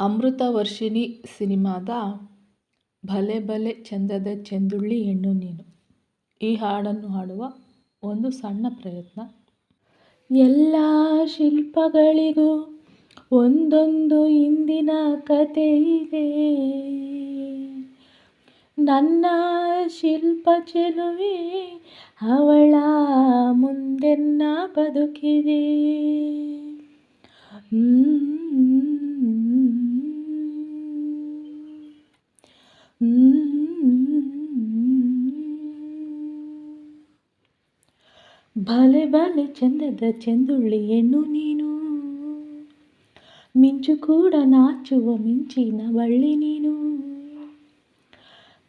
ಅಮೃತವರ್ಷಿಣಿ ಸಿನಿಮಾದ ಭಲೆ ಭಲೆ ಚಂದದ ಚೆಂದುಳ್ಳಿ ಹೆಣ್ಣು ನೀನು. ಈ ಹಾಡನ್ನು ಹಾಡುವ ಒಂದು ಸಣ್ಣ ಪ್ರಯತ್ನ. ಎಲ್ಲ ಶಿಲ್ಪಗಳಿಗೂ ಒಂದೊಂದು ಇಂದಿನ ಕತೆ ಇದೆ. ನನ್ನ ಶಿಲ್ಪ ಚೆಲುವೆ ಅವಳ ಮುಂದೆನ್ನ ಬದುಕಿದೆ. ಭಲೆ ಬಾಲೆ ಚಂದದ ಚೆಂದುಳ್ಳಿ ಹೆಣ್ಣು ನೀನು. ಮಿಂಚು ಕೂಡ ನಾಚುವ ಮಿಂಚಿನ ಬಳ್ಳಿ ನೀನು.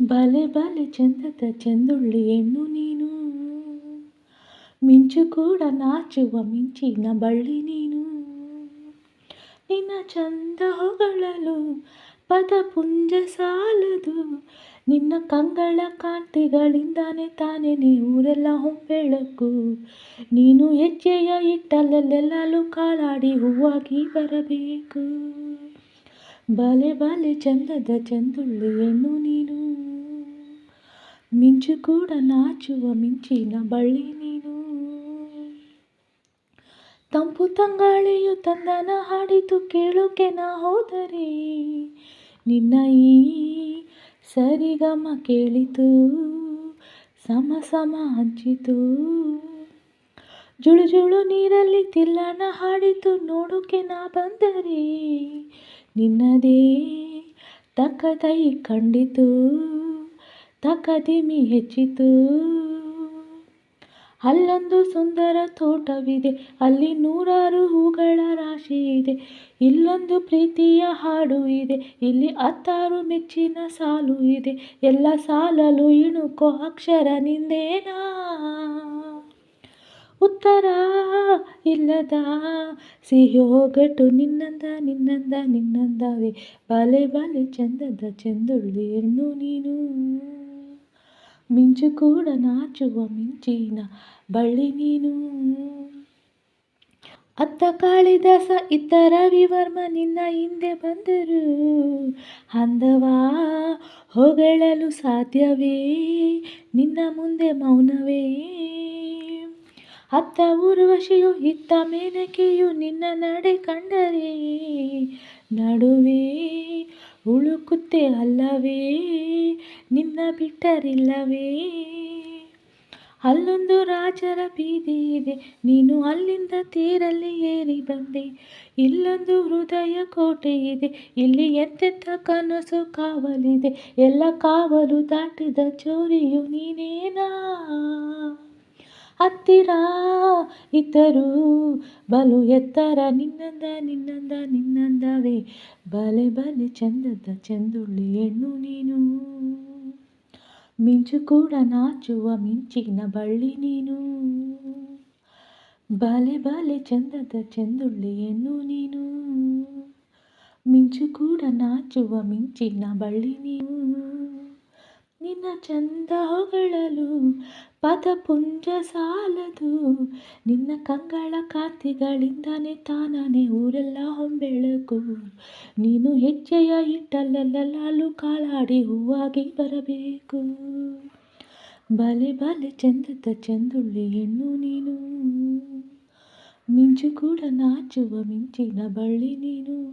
ಬಾಲೆ ಬಾಲೆ ಚಂದದ ಚೆಂದುಳ್ಳಿ ಹೆಣ್ಣು ನೀನು. ಮಿಂಚು ಕೂಡ ನಾಚುವ ಮಿಂಚಿನ ಬಳ್ಳಿ ನೀನು. ನಿನ್ನ ಚಂದ ಹೊಗಳಲು ಪದಪುಂಜ ಸಾಲದು. ನಿನ್ನ ಕಂಗಳ ಕಾಂತಿಗಳಿಂದಾನೆ ತಾನೇ ಊರೆಲ್ಲ ಹೊಂಬೆಳಕು. ನೀನು ಹೆಜ್ಜೆಯ ಇಟ್ಟಲ್ಲೆಲ್ಲೂ ಕಾಲಾಡಿ ಹೂವಾಗಿ ಬರಬೇಕು. ಬಲೆ ಬಲೆ ಚಂದದ ಚಂದುಳ್ಳಿ ಹೆಣ್ಣು ನೀನು. ಮಿಂಚು ಕೂಡ ನಾಚುವ ಮಿಂಚಿನ ಬಳ್ಳಿ ನೀನು. ತಂಪು ತಂಗಾಳಿಯು ತಂದನ ಹಾಡಿತು ಕೇಳೋಕೆ ನಾ ಹೋದರೆ. ನಿನ್ನ ಈ ಸರಿಗಮ ಕೇಳಿತು, ಸಮ ಸಮ ಹಂಚಿತು. ಜುಳು ಜುಳು ನೀರಲ್ಲಿ ತಿಲ್ಲನ ಹಾಡಿತು ನೋಡೋಕೆ ನಾ ಬಂದರೆ. ನಿನ್ನದೇ ತಕ್ಕದೈ ಕಂಡಿತು ತಕದಿಮಿ ಹೆಚ್ಚಿತು. ಅಲ್ಲೊಂದು ಸುಂದರ ತೋಟವಿದೆ, ಅಲ್ಲಿ ನೂರಾರು ಹೂಗಳ ರಾಶಿ ಇದೆ. ಇಲ್ಲೊಂದು ಪ್ರೀತಿಯ ಹಾಡು ಇದೆ, ಇಲ್ಲಿ ಹತ್ತಾರು ಮೆಚ್ಚಿನ ಸಾಲು ಇದೆ. ಎಲ್ಲ ಸಾಲಲು ಇಣುಕೋ ಅಕ್ಷರ ನಿಂದೇನಾ? ಉತ್ತರ ಇಲ್ಲದ ಸಿಹಿ ಒಗಟು ನಿನ್ನಂದ ನಿನ್ನಂದ, ನಿನ್ನಂದವೇ. ಬಲೆ ಬಲೆ ಚಂದದ ಚೆಂದುಳ್ಳಿ ಹೆಣ್ಣು ನೀನು. ಮಿಂಚು ಕೂಡ ನಾಚುವ ಮಿಂಚಿನ ಬಳ್ಳಿ ನೀನು. ಅತ್ತ ಕಾಳಿದಾಸ ಇತ್ತ ವಿವರ್ಮ ನಿನ್ನ ಹಿಂದೆ ಬಂದರು. ಅಂದವಾ, ಹೊಗಳಲು ಸಾಧ್ಯವೇ? ನಿನ್ನ ಮುಂದೆ ಮೌನವೇ? ಅತ್ತ ಊರ್ವಶಿಯು, ಇತ್ತ ಮೇನಕೆಯು ನಿನ್ನ ನಡೆ ಕಂಡರೆ? ನಡುವೆ ಉಳುಕುತ್ತೆ ಅಲ್ಲವೇ? ನಿನ್ನ ಬಿಟ್ಟರಿಲ್ಲವೇ? ಅಲ್ಲೊಂದು ರಾಜರ ಬೀದಿ ಇದೆ, ನೀನು ಅಲ್ಲಿಂದ ತೀರಲ್ಲಿ ಏರಿ ಬಂದೆ. ಇಲ್ಲೊಂದು ಹೃದಯ ಕೋಟೆ ಇದೆ, ಇಲ್ಲಿ ಎಂತೆಂಥ ಕನಸು ಕಾವಲಿದೆ. ಎಲ್ಲ ಕಾವಲು ದಾಟಿದ ಚೋರಿಯು ನೀನೇನಾ? ಹತ್ತಿರ ಇದ್ದರು ಬಲು ಎತ್ತರ ನಿನ್ನಂದ ನಿನ್ನಂದ, ನಿನ್ನಂದವೇ. ಬಲೆ ಬಲೆ ಚಂದದ ಚಂದುಳ್ಳಿ ಹೆಣ್ಣು ನೀನು. ಮಿಂಚು ಕೂಡ ನಾಚುವ ಮಿಂಚಿನ ಬಳ್ಳಿ ನೀನು. ಬಲೆ ಬಲೆ ಚಂದದ ಚಂದುಳ್ಳಿ ಹೆಣ್ಣು ನೀನು. ಮಿಂಚು ಕೂಡ ನಾಚುವ ಮಿಂಚಿನ ಬಳ್ಳಿ ನೀನು. ನಿನ್ನ ಚಂದ ಹೊಗಳಲು ಪದಪುಂಜ ಸಾಲದು. ನಿನ್ನ ಕಂಗಳ ಕಾಂತಿಗಳಿಂದಾನೆ ತಾನಾನೆ ಊರೆಲ್ಲ ಹೊಂಬೆಳಕು. ನೀನು ಹೆಜ್ಜೆಯ ಇಟ್ಟಲ್ಲೆಲ್ಲೂ ಕಾಲಾಡಿ ಹೂವಾಗಿ ಬರಬೇಕು. ಬಲೆ ಬಲೆ ಚಂದದ ಚಂದುಳ್ಳಿ ಹೆಣ್ಣು ನೀನು. ಮಿಂಚು ಕೂಡ ನಾಚುವ ಮಿಂಚಿನ ಬಳ್ಳಿ ನೀನು.